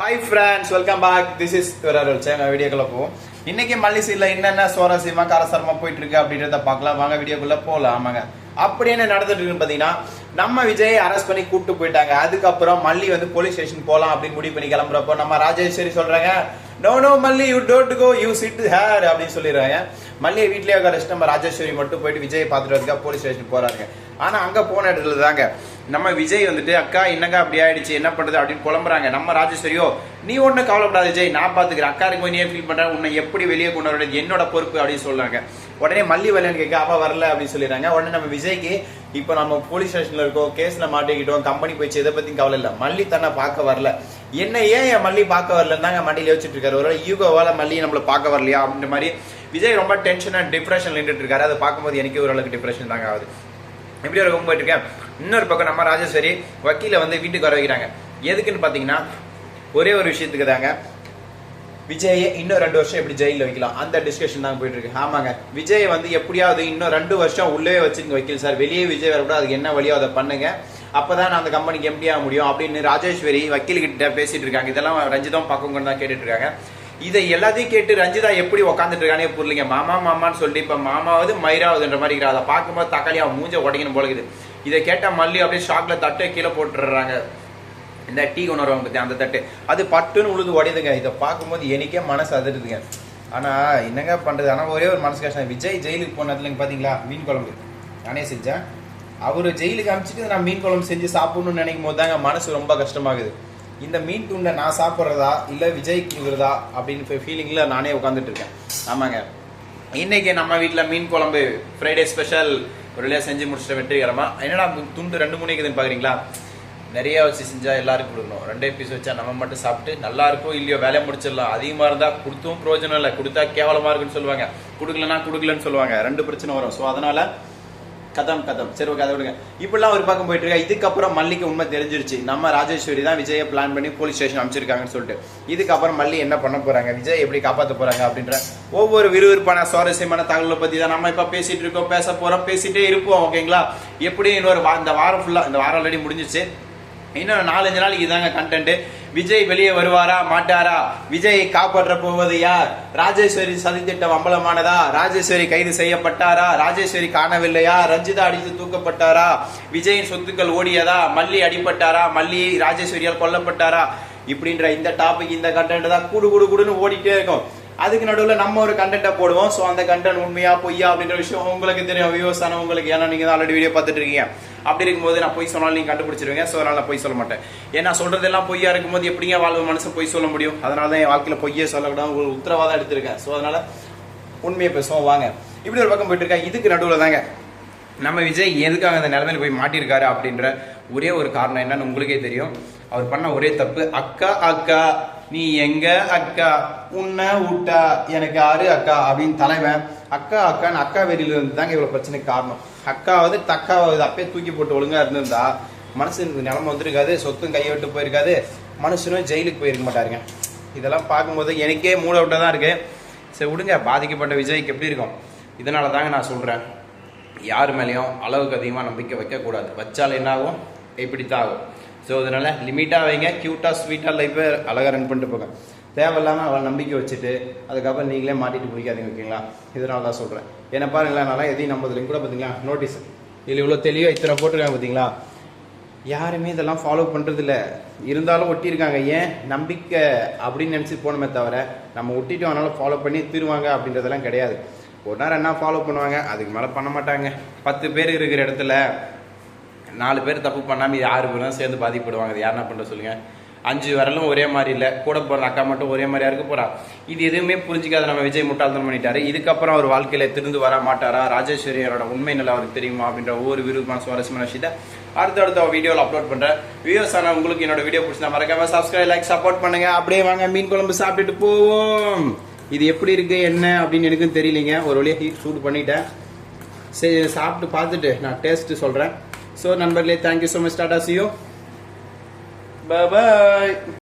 Hi friends welcome back this is சேங்க வீடியோக்குள்ள போவோம். இன்னைக்கு மல்லி என்னென்ன சுவாரஸ்யமா காரசாரமா போயிட்டு இருக்கு அப்படின்றத பார்க்கலாம். வாங்க வீடியோக்குள்ள போகலாம் ஆமாங்க அப்படி என்ன நடந்துட்டு இருக்குன்னு பாத்தீங்கன்னா நம்ம விஜய் அரெஸ்ட் பண்ணி கூப்பிட்டு போயிட்டாங்க. அதுக்கப்புறம் மல்லி வந்து போலீஸ் ஸ்டேஷன் போகலாம் அப்படின்னு முடிவு பண்ணி கிளம்புறப்போ நம்ம ராஜேஸ்வரி சொல்றாங்க no no Malli you don't go you sit here அப்படின்னு சொல்லிடுறாங்க. மல்லியை வீட்லயே உட்காரச்சு நம்ம ராஜேஸ்வரி மட்டும் போயிட்டு விஜய் பார்த்துட்டு வரதுக்காக போலீஸ் ஸ்டேஷன் போறாங்க. ஆனா அங்க போன இடத்துல தாங்க நம்ம விஜய் வந்துட்டு அக்கா என்னங்க அப்படி ஆயிடுச்சு? என்ன பண்றது? அப்படின்னு புலம்புறாங்க. நம்ம ராஜேஸ்வரியோ நீ ஒன்றும் கவலைப்படாத விஜய் நான் பாத்துக்கிறேன். அக்கா இருக்கும் நீ ஃபீல் பண்ற உன்னை எப்படி வெளியே கொண்டு வரது என்னோட பொறுப்பு அப்படின்னு சொல்றாங்க. உடனே மல்லி வரலன்னு கேட்க அவ வரல அப்படின்னு சொல்லிடுறாங்க. உடனே நம்ம விஜய்க்கு இப்போ நம்ம போலீஸ் ஸ்டேஷன்ல இருக்கோம் கேஸ்ல மாட்டிக்கிட்டோம் கம்பெனி போயிடுச்சு இதை பற்றியும் கவலை இல்லை. மல்லி தன்னை பார்க்க வரல. என்ன ஏன் என் மல்லி பார்க்க வரலன்னு தாங்க மண்டியில் யோசிச்சுட்டு இருக்காரு. ஒரு யூகோவால மல்லி நம்மள பார்க்க வரலையா அப்படின்ற மாதிரி விஜய் ரொம்ப டென்ஷனாக டிப்ரெஷன் நின்றுட்டு இருக்காரு. அதை பார்க்கும்போது எனக்கு ஓரளவுக்கு டிப்ரெஷன் தாங்க ஆகுது. எப்படி ஒரு போயிட்டு இருக்கேன் இன்னொரு பக்கம் நம்ம ராஜேஸ்வரி வக்கீல வந்து வீட்டுக்கு வர வைக்கிறாங்க. எதுக்குன்னு பாத்தீங்கன்னா ஒரே ஒரு விஷயத்துக்கு தாங்க. விஜயை இன்னும் ரெண்டு வருஷம் எப்படி ஜெயிலில் வைக்கலாம்? அந்த டிஸ்கஷன் தான் போயிட்டு இருக்கு ஆமாங்க. விஜய் வந்து எப்படியாவது இன்னும் ரெண்டு வருஷம் உள்ளே வச்சுருங்க வைக்கல சார். வெளியே விஜய் வரக்கூடாது. அதுக்கு என்ன வழியோ அதை பண்ணுங்க. அப்பதான் நான் அந்த கம்பெனிக்கு எம்டி ஆக முடியும் அப்படின்னு ராஜேஸ்வரி வக்கீல்கிட்ட பேசிட்டு இருக்காங்க. இதெல்லாம் ரஞ்சிதம் பக்கம் தான் கேட்டுட்டு இருக்காங்க. இதை எல்லாத்தையும் கேட்டு ரஞ்சிதா எப்படி உட்காந்துட்டு இருக்கானே புரியலைங்க. மாமா மாமான்னு சொல்லி இப்போ மாமாவது மயிராவதுன்ற மாதிரி இருக்கிற அதை பார்க்கும்போது தக்காளி அவன் மூஞ்ச உடைக்கணும் போலக்குது இதை கேட்டால் மல்லி அப்படியே ஷாக்ல தட்டை கீழே போட்டுடுறாங்க. இந்த டீ உணர்வாங்க பத்தி அந்த தட்டு. அது பட்டுன்னு உழுது உடையுதுங்க. இதை பார்க்கும்போது எனக்கே மனசு அதிருதுங்க. ஆனால் என்னங்க பண்ணுறது ஆனால் ஒரே ஒரு மனசு கஷ்டம். விஜய் ஜெயிலுக்கு போனதுல பார்த்தீங்களா மீன் குழம்பு. நானே செஞ்சேன். அவர் ஜெயிலுக்கு அனுப்பிச்சிட்டு நான் மீன் குழம்பு செஞ்சு சாப்பிடணும்னு நினைக்கும் போது தாங்க மனசு ரொம்ப கஷ்டமாகுது. இந்த மீன் துண்டை நான் சாப்பிட்றதா? இல்லை விஜய் கொடுக்குறதா? அப்படின்னு ஃபீலிங்கில் நானே உட்காந்துட்டு இருக்கேன். ஆமாங்க. இன்னைக்கு நம்ம வீட்டில் மீன் குழம்பு ஃப்ரைடே ஸ்பெஷல் ஒரு வழியாக செஞ்சு முடிச்சிட்ட வெற்றிகரமாக என்னடா துண்டு ரெண்டு மூணு இருக்குதுன்னு பார்க்குறீங்களா நிறைய வச்சு செஞ்சால் எல்லாருக்கும் கொடுக்கணும். ரெண்டே பீஸ் வச்சா நம்ம மட்டும் சாப்பிட்டு நல்லா இருக்கோ இல்லையோ வேலையை முடிச்சிடலாம். அதிகமாக இருந்தால் கொடுத்தும் பிரயோஜனம் இல்லை. கொடுத்தா கேவலமாக இருக்குன்னு சொல்லுவாங்க. கொடுக்கலன்னா கொடுக்கலன்னு சொல்லுவாங்க. ரெண்டு பிரச்சனை வரும். ஸோ அதனால கதம் கதம். சரி ஓகே அதை விடுங்க. இப்படிலாம் ஒரு பக்கம் போயிட்டு இருக்கா? இதுக்கப்புறம் மல்லிக்கு உண்மை தெரிஞ்சிருச்சு. நம்ம ராஜேஸ்வரி தான் விஜயை பிளான் பண்ணி போலீஸ் ஸ்டேஷன் அமைச்சிருக்காங்கன்னு சொல்லிட்டு. இதுக்கப்புறம் மல்லி என்ன பண்ண போறாங்க? விஜய் எப்படி காப்பாற்ற போறாங்க அப்படின்ற ஒவ்வொரு விறுவிறுப்பான சுவாரஸ்யமான தகவலை பத்தி தான் நம்ம இப்ப பேசிட்டு இருக்கோம் பேச போறோம் பேசிட்டே இருப்போம் ஓகேங்களா எப்படி இன்னொரு வா- இந்த வாரம் ஃபுல்லா இந்த வாரம் ஆல்ரெடி முடிஞ்சிச்சு இன்னும் நாலஞ்சு நாளைக்கு இதாங்க கண்டென்ட்டு விஜய் வெளியே வருவாரா மாட்டாரா? விஜய் காப்பாற்ற போவது யார்? ராஜேஸ்வரி சதித்திட்டம் அம்பலமானதா? ராஜேஸ்வரி கைது செய்யப்பட்டாரா? ராஜேஸ்வரி காணவில்லையா? ரஞ்சிதா அடித்து தூக்கப்பட்டாரா? விஜயின் சொத்துக்கள் ஓடியதா? மல்லி அடிபட்டாரா? மல்லி ராஜேஸ்வரியால் கொல்லப்பட்டாரா? இப்படின்ற இந்த டாபிக் இந்த கண்டென்ட் தான் குடு குடு குடுன்னு ஓடிட்டே இருக்கும். அதுக்கு நடுவில் நம்ம ஒரு கண்டென்ட்டை போடுவோம். ஸோ அந்த கண்டென்ட் உண்மையா பொய்யா அப்படின்ற விஷயம் உங்களுக்கு தெரியும். வியூஸ் ஆனால் உங்களுக்கு ஏன்னா நீங்கள் தான் ஆல்ரெடி வீடியோ பார்த்துட்டு இருக்கீங்க அப்படி இருக்கும்போது நான் பொய் சொன்னாலும் நீங்கள் கண்டுபிடிச்சிருவீங்க. ஸோ அதனால் நான் பொய் சொல்ல மாட்டேன். ஏன்னா சொல்கிறதெல்லாம் பொய்யா இருக்கும்போது எப்படிங்க வாழ்வு மனசு பொய் சொல்ல முடியும்? அதனால தான் என் வாழ்க்கையில் பொய்யே சொல்லக்கூடாது. ஒரு உத்தரவாதம் எடுத்திருக்கேன். ஸோ அதனால் உண்மையை பேசுவோம். வாங்க. இப்படி ஒரு பக்கம் போயிட்டு இருக்கேன் இதுக்கு நடுவில் தாங்க நம்ம விஜய் எதுக்காக அந்த நிலமையில போய் மாட்டியிருக்காரு அப்படின்ற ஒரே ஒரு காரணம் என்னன்னு உங்களுக்கே தெரியும். அவர் பண்ண ஒரே தப்பு. அக்கா அக்கா. நீ எங்க அக்கா? உன்னை ஊட்டா எனக்கு ஆறு அக்கா? அப்படின்னு தலைவன் அக்கா அக்கான்னு அக்கா வெறியில இருந்து தாங்க இவ்வளவு பிரச்சனைக்கு காரணம். அக்காவது தக்காவது அப்பயே தூக்கி போட்டு ஒழுங்கா இருந்திருந்தா மனசு இந்த நிலைமை வந்திருக்காது சொத்தும் கையை விட்டு போயிருக்காது மனுஷனும் ஜெயிலுக்கு போயிருக்க மாட்டாருங்க. இதெல்லாம் பார்க்கும்போது எனக்கே மூட விட்டா தான் இருக்கு. சரி விடுங்க பாதிக்கப்பட்ட விஜய்க்கு எப்படி இருக்கும்? இதனால தாங்க நான் சொல்றேன். யார் மேலேயும் அளவுக்கு அதிகமாக நம்பிக்கை வைக்கக்கூடாது. வச்சால் என்ன ஆகும் இப்படித்தான் ஆகும். ஸோ அதனால் லிமிட்டாக வைங்க க்யூட்டாக ஸ்வீட்டாக லைஃப்பை அழகாக ரன் பண்ணிட்டு போங்க. தேவையில்லாமல் அவளை நம்பிக்கை வச்சுட்டு அதுக்கப்புறம் நீங்களே மாட்டிட்டு பிடிக்காதீங்க ஓகேங்களா இதனால தான் சொல்கிறேன் என்ன பாருங்களா நல்லா எதையும் நம்பதில்லைங்க கூட பார்த்தீங்களா நோட்டீஸ் இதில் இவ்வளோ தெளிவாக இத்தனை போட்டிருக்காங்க பார்த்தீங்களா யாருமே இதெல்லாம் ஃபாலோ பண்ணுறதில்ல இருந்தாலும் ஒட்டியிருக்காங்க. ஏன்? நம்பிக்கை அப்படின்னு நினச்சி போனமே தவிர நம்ம ஒட்டிட்டோம் அதனால ஃபாலோ பண்ணி தீருவாங்க அப்படின்றதெல்லாம் கிடையாது. ஒரு நேரம் என்ன ஃபாலோ பண்ணுவாங்க? அதுக்கு மேலே பண்ண மாட்டாங்க. பத்து பேர் இருக்கிற இடத்துல நாலு பேர் தப்பு பண்ணாமல் இது ஆறு பேரும் சேர்ந்து பாதிப்படுவாங்க அது யாருன்னா பண்ணுற சொல்லுங்கள் அஞ்சு விரலும் ஒரே மாதிரி இல்லை. கூட போகிற அக்கா மட்டும் ஒரே மாதிரியா இருக்க போறா? இது எதுவுமே புரிஞ்சிக்காத நம்ம விஜய் முட்டாள்தனம் பண்ணிட்டாரு. இதுக்கப்புறம் அவர் வாழ்க்கையில் திருந்து வர மாட்டாரா? ராஜேஸ்வரியோட உண்மை நிலை அவருக்கு தெரியுமா? அப்படின்ற ஒவ்வொரு விருப்பமான சுவாரஸ்யமான விஷயத்தை அடுத்தடுத்த வீடியோவில் அப்லோட் பண்ணுறேன் வியூஸ் ஆனால் உங்களுக்கு என்னோட வீடியோ பிடிச்சா மறக்காம சப்ஸ்கிரைப் லைக் சப்போர்ட் பண்ணுங்க. அப்படியே வாங்க மீன் குழம்பு சாப்பிட்டுட்டு போவோம். இது எப்படி இருக்கு என்ன அப்படின்னு எனக்கும் தெரியலீங்க. ஒரு வழியாக ஹீட் சூட் பண்ணிட்டேன். சரி சாப்பிட்டு பார்த்துட்டு நான் டேஸ்ட்டு சொல்கிறேன் सो नंबर ले thank you so much tata see you bye bye